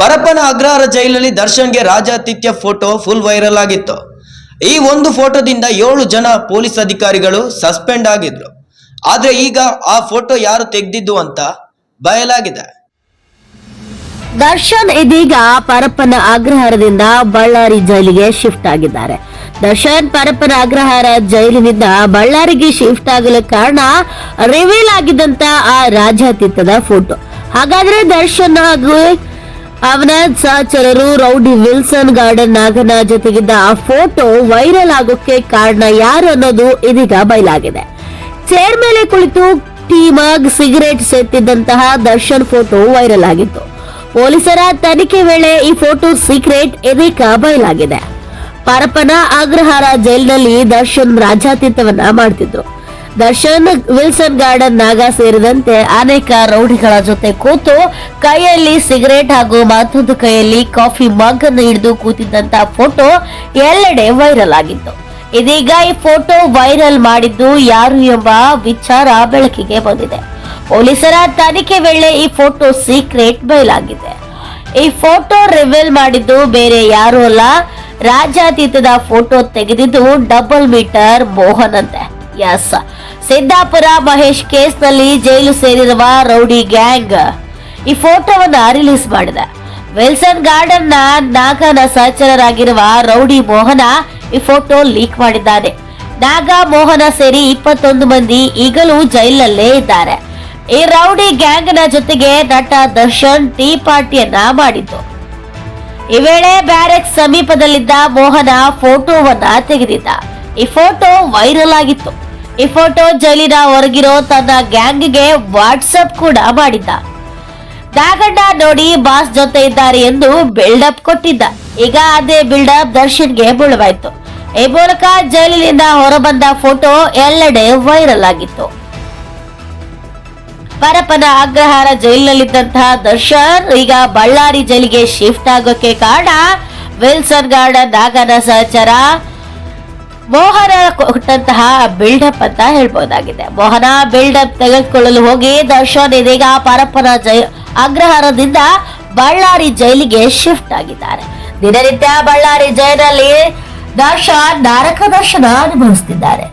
ಪರಪ್ಪನ ಅಗ್ರಹಾರ ಜೈಲಲ್ಲಿ ದರ್ಶನ್ಗೆ ರಾಜಾತಿಥ್ಯ photo full viral ಆಗಿತ್ತು. ಈ ಒಂದು ಫೋಟೋದಿಂದ ಏಳು ಜನ ಪೊಲೀಸ್ ಅಧಿಕಾರಿಗಳು ಸಸ್ಪೆಂಡ್ ಆಗಿದ್ರು. ಆದ್ರೆ ಈಗ ಆ ಫೋಟೋ ಯಾರು ತೆಗೆದಿದ್ದು ಅಂತ ಬಯಲಾಗಿದೆ. ದರ್ಶನ್ ಇದೀಗ ಪರಪ್ಪನ ಅಗ್ರಹಾರದಿಂದ ಬಳ್ಳಾರಿ ಜೈಲಿಗೆ ಶಿಫ್ಟ್ ಆಗಿದ್ದಾರೆ. ದರ್ಶನ್ ಪರಪ್ಪನ ಅಗ್ರಹಾರ ಜೈಲಿನಿಂದ ಬಳ್ಳಾರಿಗೆ ಶಿಫ್ಟ್ ಆಗಲು ಕಾರಣ ರಿವೀಲ್ ಆಗಿದ್ದಂತ ಆ ರಾಜಾತೀತದ ಫೋಟೋ. ಹಾಗಾದ್ರೆ ದರ್ಶನ್ ಹಾಗೂ ಅವನ ಸಾಚರರು ರೌಡಿ ವಿಲ್ಸನ್ ಗಾರ್ಡನ್ ನಾಗನ ಜೊತೆಗಿದ್ದ ಆ ಫೋಟೋ ವೈರಲ್ ಆಗೋಕೆ ಕಾರಣ ಯಾರು ಅನ್ನೋದು ಇದೀಗ ಬಯಲಾಗಿದೆ. ಚೇರ್ ಮೇಲೆ ಕುಳಿತು ಟೀಮಾಗ್ ಸಿಗರೇಟ್ ಸೇತಿದ್ದಂತಹ ದರ್ಶನ್ ಫೋಟೋ ವೈರಲ್ ಆಗಿತ್ತು. ಪೊಲೀಸರ ತನಿಖೆ ವೇಳೆ ಈ ಫೋಟೋ ಸೀಕ್ರೆಟ್ ಇದೀಗ ಬಯಲಾಗಿದೆ. ಪರಪನ ಅಗ್ರಹಾರ ಜೈಲಿನಲ್ಲಿ ದರ್ಶನ್ ರಾಜ್ಯಾತೀತವನ್ನ ಮಾಡ್ತಿದ್ರು. ದರ್ಶನ್ ವಿಲ್ಸನ್ ಗಾರ್ಡನ್ ನಾಗ ಸೇರಿದಂತೆ ಅನೇಕ ರೌಡಿಗಳ ಜೊತೆ ಕೂತು ಕೈಯಲ್ಲಿ ಸಿಗರೇಟ್ ಹಾಗೂ ಮತ್ತೊಂದು ಕೈಯಲ್ಲಿ ಕಾಫಿ ಮಗ್ ಅನ್ನು ಹಿಡಿದು ಕೂತಿದ್ದಂತ ಫೋಟೋ ಎಲ್ಲೆಡೆ ವೈರಲ್ ಆಗಿತ್ತು. ಇದೀಗ ಈ ಫೋಟೋ ವೈರಲ್ ಮಾಡಿದ್ದು ಯಾರು ಎಂಬ ವಿಚಾರ ಬೆಳಕಿಗೆ ಬಂದಿದೆ. ಪೊಲೀಸರ ತನಿಖೆ ವೇಳೆ ಈ ಫೋಟೋ ಸೀಕ್ರೆಟ್ ಬಯಲಾಗಿದೆ. ಈ ಫೋಟೋ ರಿವೀಲ್ ಮಾಡಿದ್ದು ಬೇರೆ ಯಾರು ಅಲ್ಲ, ರಾಜ್ಯಾತೀತದ ಫೋಟೋ ತೆಗೆದಿದ್ದು ಡಬಲ್ ಮೀಟರ್ ಮೋಹನ್ ಅಂತೆ. ಎಸ್ ಸಿದ್ದಾಪುರ ಮಹೇಶ್ ಕೇಸ್ನಲ್ಲಿ ಜೈಲು ಸೇರಿರುವ ರೌಡಿ ಗ್ಯಾಂಗ್. ಈ ಫೋಟೋವನ್ನ ರಿಲೀಸ್ ಮಾಡಿದೆ. ವಿಲ್ಸನ್ ಗಾರ್ಡನ್ನ ನಾಗನ ಸಹಚರರಾಗಿರುವ ರೌಡಿ ಮೋಹನ ಈ ಫೋಟೋ ಲೀಕ್ ಮಾಡಿದ್ದಾನೆ. ನಾಗ ಮೋಹನ ಸೇರಿ ಇಪ್ಪತ್ತೊಂದು ಮಂದಿ ಈಗಲೂ ಜೈಲಲ್ಲೇ ಇದ್ದಾರೆ. ಈ ರೌಡಿ ಗ್ಯಾಂಗ್ನ ಜೊತೆಗೆ ನಟ ದರ್ಶನ್ ಟೀ ಪಾರ್ಟಿಯನ್ನ ಮಾಡಿದ್ದು. ಈ ವೇಳೆ ಬ್ಯಾರೆಕ್ ಸಮೀಪದಲ್ಲಿದ್ದ ಮೋಹನ ಫೋಟೋವನ್ನ ತೆಗೆದಿದ್ದ. ಈ ಫೋಟೋ ವೈರಲ್ ಆಗಿತ್ತು. ಈ ಫೋಟೋ ಜೈಲಿನ ಹೊರಗಿರೋ ತನ್ನ ಗ್ಯಾಂಗ್ಗೆ ವಾಟ್ಸಪ್ ಕೂಡ ಮಾಡಿದ್ದ. ನಾಗಣ್ಣ ನೋಡಿ ಬಾಸ್ ಜೊತೆ ಇದ್ದಾರೆ ಎಂದು ಬಿಲ್ಡಪ್ ಕೊಟ್ಟಿದ್ದ. ಈಗ ಅದೇ ಬಿಲ್ಡಪ್ ದರ್ಶನ್ಗೆ ಮುಳುವಾಯ್ತು ಈ ಮೂಲಕ ಜೈಲಿನಿಂದ ಹೊರಬಂದ ಫೋಟೋ ಎಲ್ಲೆಡೆ ವೈರಲ್ ಆಗಿತ್ತು. ಪರಪನ ಅಗ್ರಹಾರ ಜೈಲಿನಲ್ಲಿದ್ದಂತಹ ದರ್ಶನ್ ಈಗ ಬಳ್ಳಾರಿ ಜೈಲಿಗೆ ಶಿಫ್ಟ್ ಆಗೋಕೆ ಕಾರಣ ವಿಲ್ಸನ್ ಗಾರ್ಡನ್ ನಾಗನ ಸಹಚರ ಮೋಹನ ಕೊಟ್ಟಂತಹ ಬಿಲ್ಡಪ್ ಅಂತ ಹೇಳ್ಬೋದಾಗಿದೆ. ಮೋಹನ ಬಿಲ್ಡಪ್ ತೆಗೆದುಕೊಳ್ಳಲು ಹೋಗಿ ದರ್ಶನ್ ಇದೀಗ ಪರಪ್ಪನ ಜೈ ಅಗ್ರಹಾರದಿಂದ ಬಳ್ಳಾರಿ ಜೈಲಿಗೆ ಶಿಫ್ಟ್ ಆಗಿದ್ದಾರೆ. ದಿನನಿತ್ಯ ಬಳ್ಳಾರಿ ಜೈಲಿನಲ್ಲಿ ದರ್ಶನ್ ನಾರಕ ದರ್ಶನ ಅನುಭವಿಸುತ್ತಿದ್ದಾರೆ